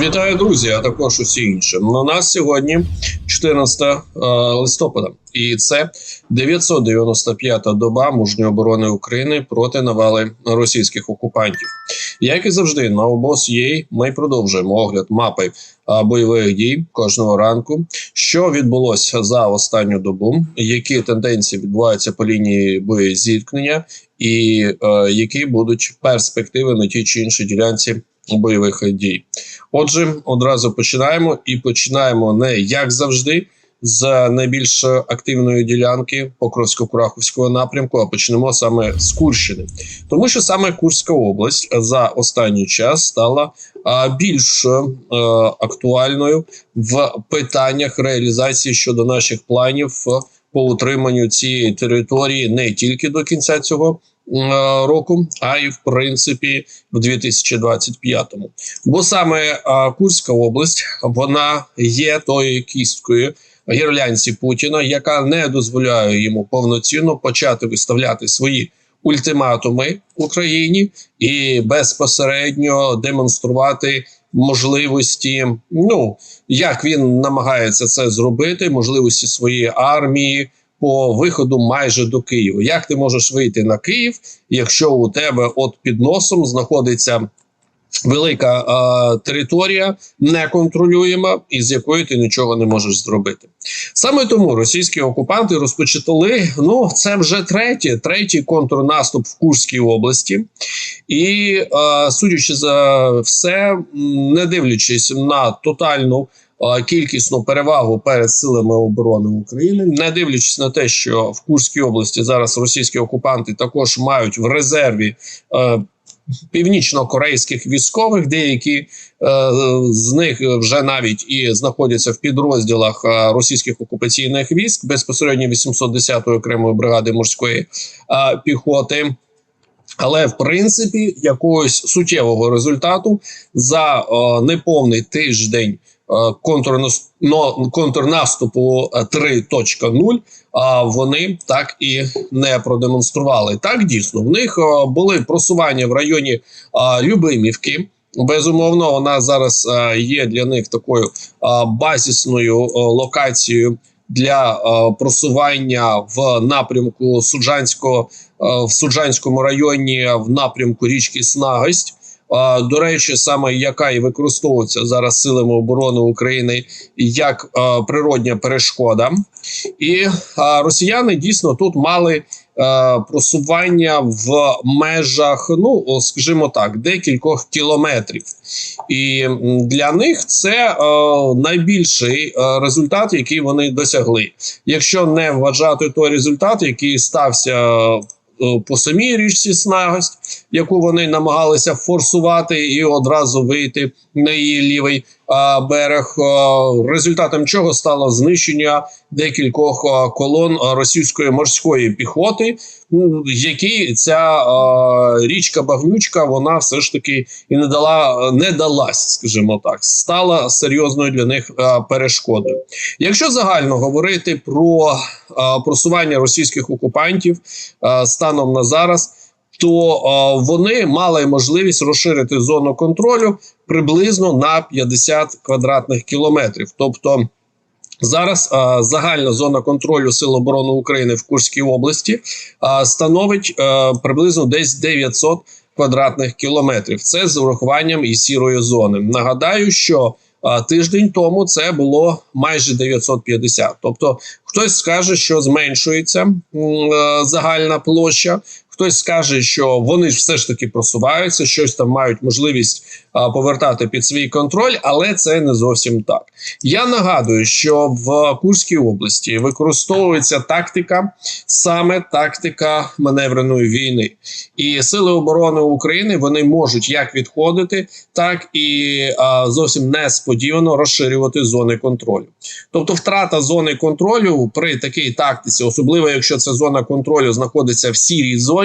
Вітаю, друзі, а також усі інші. У нас сьогодні 14 е, листопада, і це 995-та доба мужньої оборони України проти навали російських окупантів. Як і завжди, на обос.ua ми продовжуємо огляд мапи е, бойових дій кожного ранку. Що відбулося за останню добу, які тенденції відбуваються по лінії боєзіткнення, і е, які будуть перспективи на тій чи іншій ділянці бойових дій. Отже, одразу починаємо і починаємо не як завжди з найбільш активної ділянки Покровсько-Курахівського напрямку, а почнемо саме з Курщини, тому що саме Курська область за останній час стала більш е, актуальною в питаннях реалізації щодо наших планів е, по утриманню цієї території не тільки до кінця цього. Е, Року, а й в принципі в 2025-му. Бо саме Курська область вона є тою кісткою гірлянці Путіна, яка не дозволяє йому повноцінно почати виставляти свої ультиматуми Україні і безпосередньо демонструвати можливості. Ну як він намагається це зробити, можливості своєї армії. По виходу майже до Києва. Як ти можеш вийти на Київ, якщо у тебе от під носом знаходиться велика е, територія, неконтролюєма, із якою ти нічого не можеш зробити? Саме тому російські окупанти розпочали. Ну, це вже третє, третій контрнаступ в Курській області, і е, судячи за все, не дивлячись на тотальну кількісну перевагу перед силами оборони України, не дивлячись на те, що в Курській області зараз російські окупанти також мають в резерві. е, Північно-корейських військових, деякі е, з них вже навіть і знаходяться в підрозділах е, російських окупаційних військ безпосередньо 810-ї окремої бригади морської е, піхоти. Але в принципі якогось суттєвого результату за е, неповний тиждень контрнаступу е, 3.0 а вони так і не продемонстрували. Так дійсно в них е, були просування в районі е, Любимівки. Безумовно, вона зараз е, є для них такою е, базісною е, локацією для е, просування в напрямку Суджанського е, в Суджанському районі в напрямку річки Снагость. До речі, саме яка і використовується зараз силами оборони України як природня перешкода, і росіяни дійсно тут мали просування в межах, ну скажімо так, декількох кілометрів. І для них це е, найбільший результат, який вони досягли. Якщо не вважати той результат, який стався. Е, По самій річці Снагость, яку вони намагалися форсувати і одразу вийти на її лівий берег, результатом чого стало знищення декількох колон російської морської піхоти, якій ця річка Багнючка вона все ж таки і не дала не далась, скажімо так, стала серйозною для них перешкодою. Якщо загально говорити про просування російських окупантів станом на зараз. То вони мали можливість розширити зону контролю приблизно на 50 квадратних кілометрів. Тобто зараз а, загальна зона контролю Сил оборони України в Курській області а, становить приблизно десь 900 квадратних кілометрів. Це з урахуванням і сірої зони. Нагадаю, що тиждень тому це було майже 950. Тобто, хтось скаже, що зменшується е, загальна площа. Хтось скаже, що вони ж все ж таки просуваються, щось там мають можливість а, повертати під свій контроль, але це не зовсім так. Я нагадую, що в Курській області використовується тактика, саме тактика маневреної війни, і сили оборони України вони можуть як відходити, так і а, зовсім несподівано розширювати зони контролю. Тобто, втрата зони контролю при такій тактиці, особливо якщо ця зона контролю знаходиться в сірій зоні.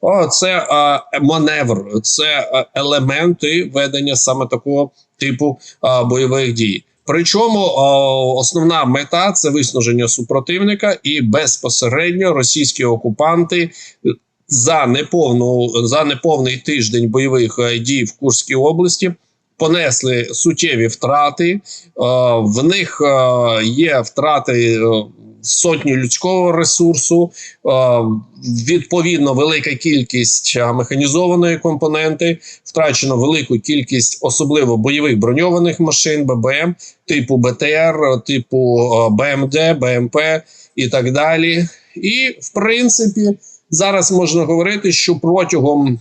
О, це е, маневр, це е, елементи ведення саме такого типу е, бойових дій. Причому о, основна мета це виснаження супротивника, і безпосередньо російські окупанти за неповну за неповний тиждень бойових е, дій в Курській області понесли суттєві втрати. Е, В них е, є втрати е, сотні людського ресурсу, е, відповідно, велика кількість механізованої компоненти, втрачено велику кількість особливо бойових броньованих машин, ББМ, типу БТР, типу е, БМД, БМП і так далі. І в принципі, зараз можна говорити, що протягом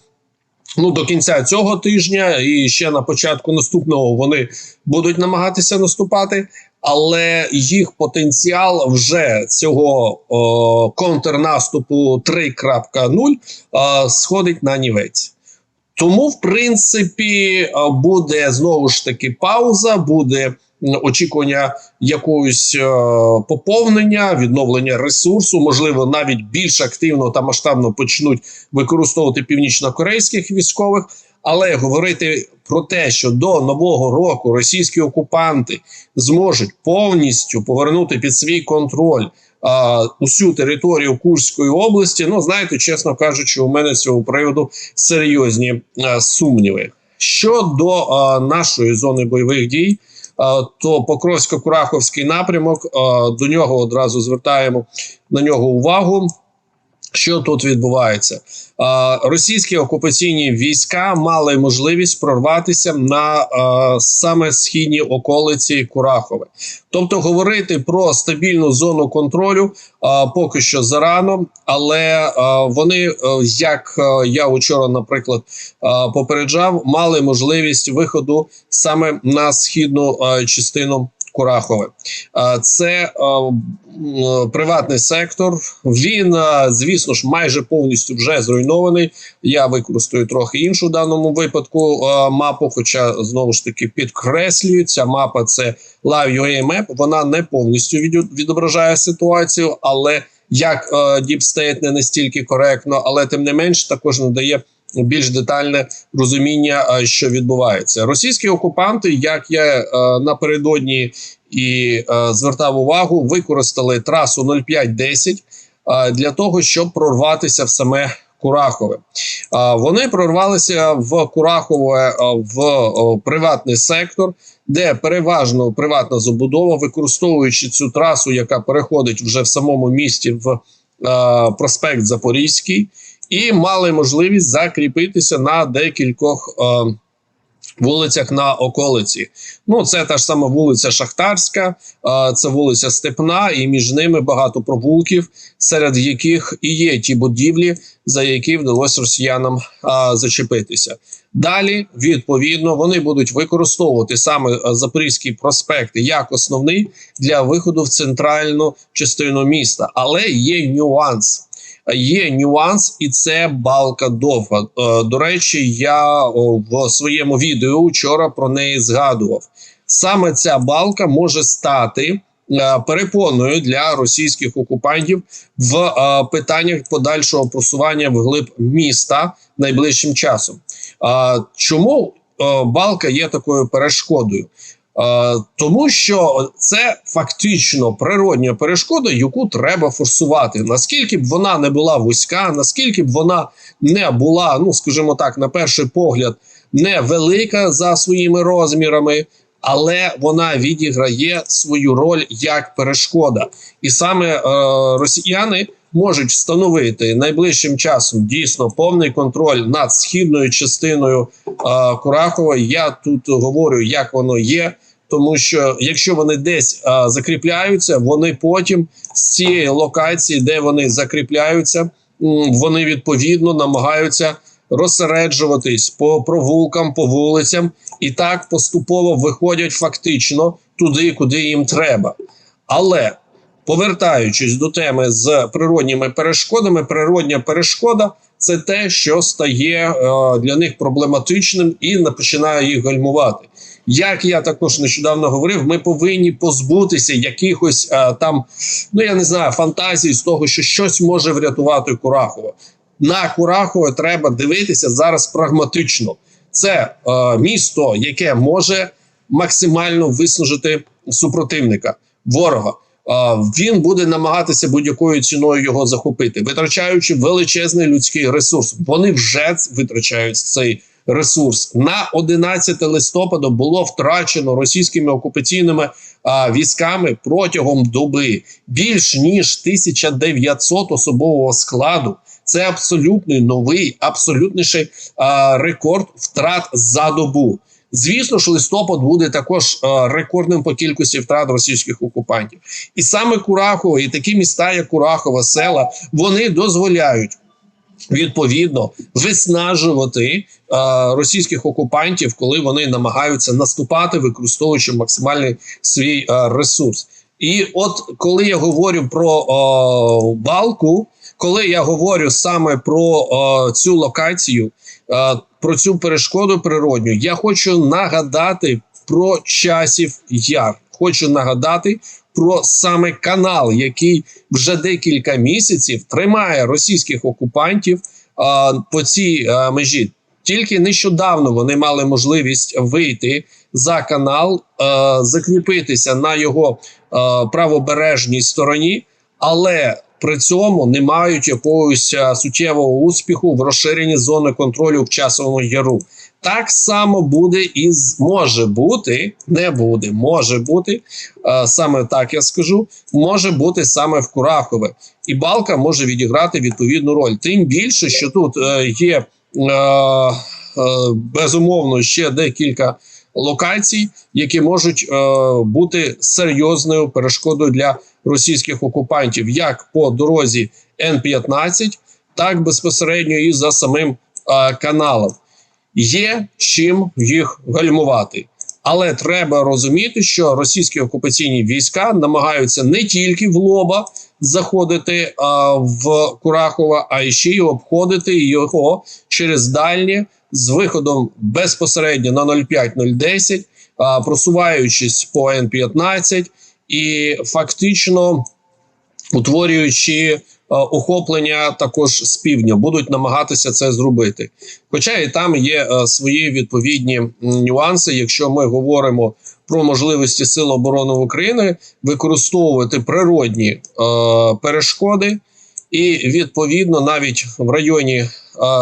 ну до кінця цього тижня і ще на початку наступного вони будуть намагатися наступати. Але їх потенціал вже цього о, контрнаступу 3.0 сходить на нівець. Тому, в принципі, буде знову ж таки пауза, буде очікування якогось е, поповнення, відновлення ресурсу, можливо, навіть більш активно та масштабно почнуть використовувати північно-корейських військових. Але говорити про те, що до нового року російські окупанти зможуть повністю повернути під свій контроль а, усю територію Курської області, ну знаєте, чесно кажучи, у мене з цього приводу серйозні а, сумніви. Щодо а, нашої зони бойових дій, то Покровсько-Кураховський напрямок, до нього одразу звертаємо на нього увагу. Що тут відбувається? Російські окупаційні війська мали можливість прорватися на саме східні околиці Курахове. Тобто, говорити про стабільну зону контролю поки що зарано, але вони, як я вчора, наприклад, попереджав, мали можливість виходу саме на східну частину Курахове. Це приватний сектор. Він, звісно ж, майже повністю вже зруйнований. Я використаю трохи іншу в даному випадку мапу, хоча знову ж таки підкреслюю, ця мапа це Live Map. Вона не повністю від- відображає ситуацію, але як Deep State не настільки коректно, але тим не менш також надає більш детальне розуміння, е, що відбувається. Російські окупанти, як я е, напередодні і е, звертав увагу, використали трасу 0510 е, для того, щоб прорватися в саме Курахове. Вони прорвалися в Курахове в приватний сектор, де переважно приватна забудова, використовуючи цю трасу, яка переходить вже в самому місті в проспект Запорізький, і мали можливість закріпитися на декількох. е, Вулицях на околиці, ну це та ж сама вулиця Шахтарська, е, це вулиця Степна, і між ними багато провулків, серед яких і є ті будівлі, за які вдалося росіянам е, зачепитися. Далі, відповідно, вони будуть використовувати саме е, Запорізький проспект як основний для виходу в центральну частину міста. Але є нюанс. Є нюанс, і це балка довга. Е, До речі, я в своєму відео вчора про неї згадував. Саме ця балка може стати е, перепоною для російських окупантів в е, питаннях подальшого просування вглиб міста найближчим часом. Чому балка є такою перешкодою? Е, Тому що це фактично природня перешкода, яку треба форсувати. Наскільки б вона не була вузька, наскільки б вона не була, ну скажімо так, на перший погляд, невелика за своїми розмірами, але вона відіграє свою роль як перешкода. І саме е, росіяни можуть встановити найближчим часом дійсно повний контроль над східною частиною е, Курахова. Я тут говорю, як воно є. Тому що якщо вони десь а, закріпляються, вони потім з цієї локації, де вони закріпляються, вони відповідно намагаються розсереджуватись по провулкам, по вулицям, і так поступово виходять фактично туди, куди їм треба. Але повертаючись до теми з природніми перешкодами, природня перешкода це те, що стає е, для них проблематичним і починає їх гальмувати. Як я також нещодавно говорив, ми повинні позбутися якихось е, там, ну я не знаю, фантазій з того, що щось може врятувати Курахова. На Курахове треба дивитися зараз прагматично. Це е, місто, яке може максимально виснажити супротивника, ворога. Він буде намагатися будь-якою ціною його захопити, витрачаючи величезний людський ресурс. Вони вже витрачають цей ресурс. На 11 листопада було втрачено російськими окупаційними військами протягом доби більш ніж 1900 особового складу. Це абсолютний новий, абсолютніший рекорд втрат за добу. Звісно ж, листопад буде також а, рекордним по кількості втрат російських окупантів. І саме Курахово, і такі міста, як Курахова, села, вони дозволяють відповідно виснажувати е, російських окупантів, коли вони намагаються наступати, використовуючи максимальний свій е, ресурс. І от коли я говорю про е, балку, коли я говорю саме про е, цю локацію, е, про цю перешкоду природню, я хочу нагадати про часів яр. Хочу нагадати про саме канал, який вже декілька місяців тримає російських окупантів а, по цій а, межі. Тільки нещодавно вони мали можливість вийти за канал, а, закріпитися на його а, правобережній стороні, але при цьому не мають якогось суттєвого успіху в розширенні зони контролю в часовому яру. Так само буде і з- може бути, не буде, може бути е, саме так я скажу, може бути саме в Курахове, і балка може відіграти відповідну роль. Тим більше, що тут е, є е, е, безумовно ще декілька локацій, які можуть е, бути серйозною перешкодою для російських окупантів, як по дорозі Н-15, так безпосередньо і за самим е, каналом є чим їх гальмувати. Але треба розуміти, що російські окупаційні війська намагаються не тільки в лоба заходити а, в Курахова, а й ще й обходити його через дальнє з виходом безпосередньо на 0,5-0,10, а, просуваючись по Н-15 і фактично утворюючи е, охоплення також з півдня, будуть намагатися це зробити. Хоча і там є е, свої відповідні нюанси, якщо ми говоримо про можливості Сил оборони України використовувати природні е, перешкоди, і відповідно навіть в районі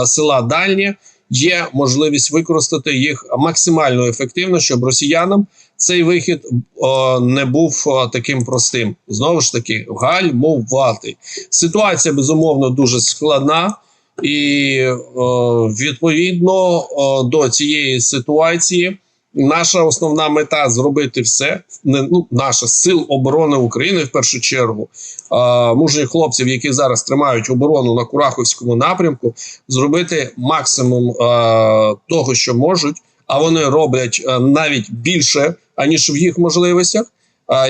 села Дальнє є можливість використати їх максимально ефективно, щоб росіянам цей вихід е, не був е, таким простим. Знову ж таки, гальмувати. Ситуація безумовно дуже складна, і е, відповідно е, до цієї ситуації. Наша основна мета зробити все не ну наша сил оборони України в першу чергу е, мужніх хлопців, які зараз тримають оборону на Кураховському напрямку, зробити максимум е, того, що можуть, а вони роблять е, навіть більше аніж в їх можливостях,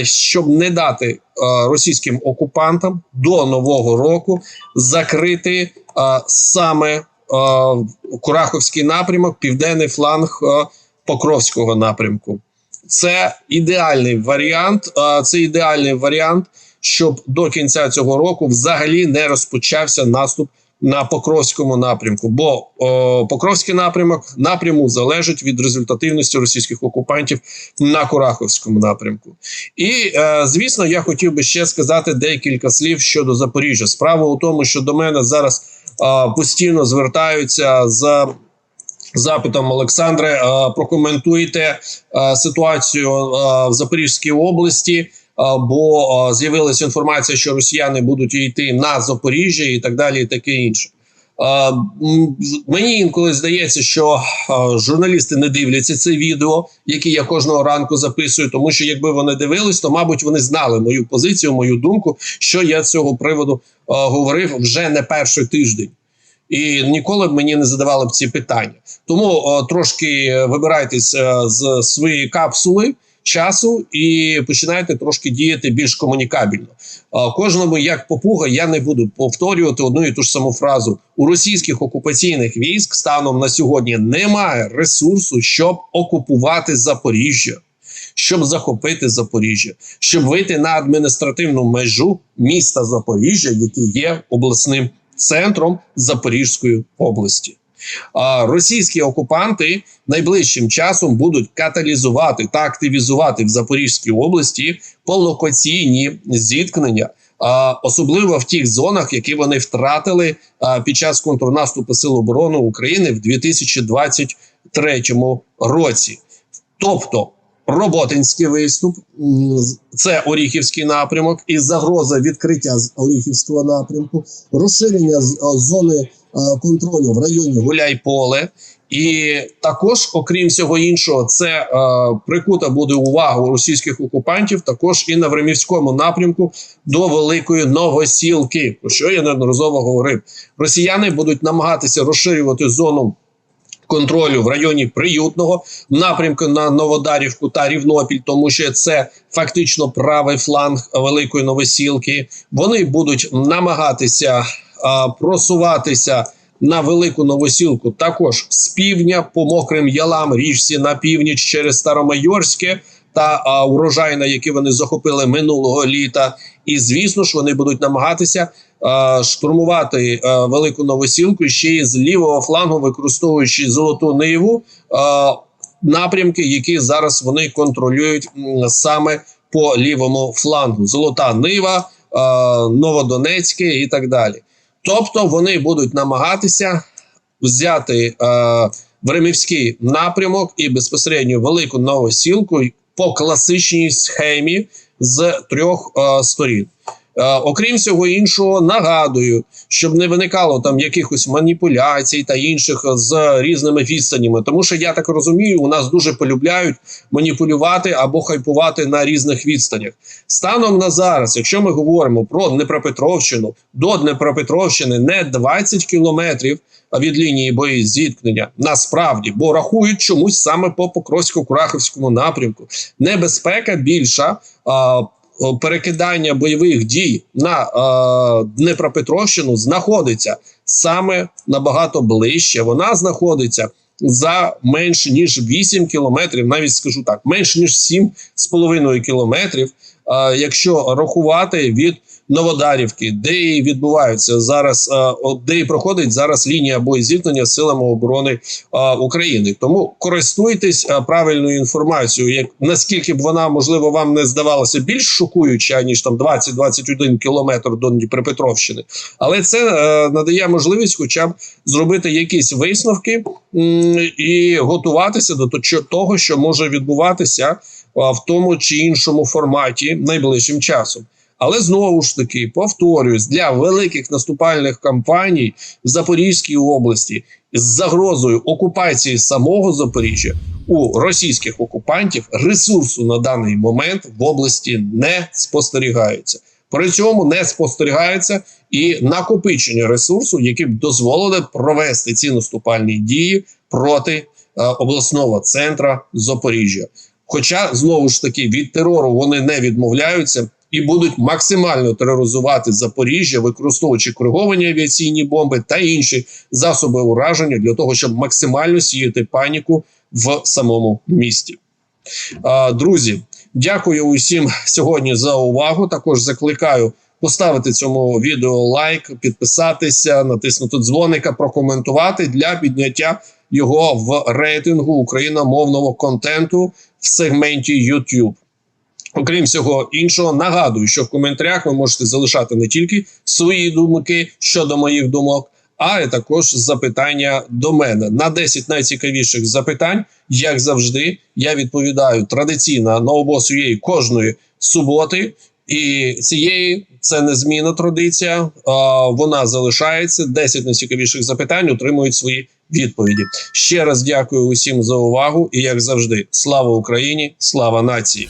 щоб не дати е, російським окупантам до нового року закрити е, саме Кураховський напрямок, південний фланг Покровського напрямку. Це ідеальний варіант. Це ідеальний варіант, щоб до кінця цього року взагалі не розпочався наступ на Покровському напрямку. Бо о, Покровський напрямок напряму залежить від результативності російських окупантів на Кураховському напрямку. І е, звісно, я хотів би ще сказати декілька слів щодо Запоріжжя. Справа у тому, що до мене зараз е, постійно звертаються з запитом Олександре. Прокоментуйте е, ситуацію е, в Запорізькій області. Бо з'явилася інформація, що росіяни будуть йти на Запоріжжя і так далі, і таке інше. Мені інколи здається, що журналісти не дивляться це відео, яке я кожного ранку записую, тому що якби вони дивились, то мабуть вони знали мою позицію, мою думку, що я з цього приводу говорив вже не перший тиждень. І ніколи б мені не задавали б ці питання. Тому о, трошки вибирайтесь з своєї капсули часу і починайте трошки діяти більш комунікабельно. Кожному як попуга я не буду повторювати одну і ту ж саму фразу. У російських окупаційних військ станом на сьогодні немає ресурсу, щоб окупувати Запоріжжя. Щоб захопити Запоріжжя, щоб вийти на адміністративну межу міста Запоріжжя, яке є обласним центром Запорізької області. Російські окупанти найближчим часом будуть каталізувати та активізувати в Запорізькій області полокаційні зіткнення особливо в тих зонах, які вони втратили під час контрнаступу Сил оборони України в 2023 році. Тобто Роботинський виступ це Оріхівський напрямок і загроза відкриття з Оріхівського напрямку, розширення зони контролю в районі Гуляйполе. І також, окрім всього іншого, це е, прикута буде увага російських окупантів, також і на Времівському напрямку до Великої Новосілки, про що я неодноразово говорив. Росіяни будуть намагатися розширювати зону контролю в районі приютного напрямку на Новодарівку та Рівнопіль, тому що це фактично правий фланг Великої Новосілки. Вони будуть намагатися а, просуватися на велику новосілку також з півдня по мокрим ялам річці на північ через Старомайорське та а, урожайна, які вони захопили минулого літа. І звісно ж, вони будуть намагатися штурмувати велику новосілку ще й з лівого флангу, використовуючи золоту ниву. Напрямки, які зараз вони контролюють саме по лівому флангу: Золота Нива, Новодонецьке і так далі. Тобто вони будуть намагатися взяти е, Времівський напрямок і безпосередньо велику новосілку по класичній схемі з трьох е, сторін. Е, окрім всього іншого, нагадую, щоб не виникало там якихось маніпуляцій та інших з різними відстанями. Тому що я так розумію, у нас дуже полюбляють маніпулювати або хайпувати на різних відстанях. Станом на зараз, якщо ми говоримо про Дніпропетровщину, до Дніпропетровщини не 20 кілометрів від лінії бої зіткнення, насправді, бо рахують чомусь саме по Покровсько-Курахівському напрямку. Небезпека більша. О, Перекидання бойових дій на е, Дніпропетровщину знаходиться саме набагато ближче. Вона знаходиться за менше ніж 8 кілометрів, навіть скажу так, менше ніж 7,5 кілометрів. Е, якщо рахувати від Новодарівки, де і відбуваються зараз, е, де і проходить зараз лінія боєзіткнення з силами оборони е, України. Тому користуйтесь е, правильною інформацією, як наскільки б вона можливо вам не здавалася більш шокуюча ніж там 20-21 кілометр до Дніпропетровщини, але це надає можливість, хоча б зробити якісь висновки і готуватися до то- того, що може відбуватися в тому чи іншому форматі найближчим часом. Але знову ж таки повторюсь, для великих наступальних кампаній в Запорізькій області з загрозою окупації самого Запоріжжя у російських окупантів ресурсу на даний момент в області не спостерігається. При цьому не спостерігається і накопичення ресурсу, які б дозволили провести ці наступальні дії проти е, обласного центра Запоріжжя. Хоча знову ж таки від терору вони не відмовляються і будуть максимально тероризувати Запоріжжя, використовуючи кориговані авіаційні бомби та інші засоби ураження для того, щоб максимально сіяти паніку в самому місті. Друзі, дякую усім сьогодні за увагу. Також закликаю поставити цьому відео лайк, підписатися, натиснути дзвоника, прокоментувати для підняття його в рейтингу україномовного контенту в сегменті YouTube. Окрім всього іншого, нагадую, що в коментарях ви можете залишати не тільки свої думки щодо моїх думок, а й також запитання до мене. На 10 найцікавіших запитань, як завжди, я відповідаю традиційно на обосуєї кожної суботи. І цієї це незмінна традиція. Вона залишається. 10 найцікавіших запитань отримують свої відповіді. Ще раз дякую усім за увагу. І як завжди, слава Україні, слава нації.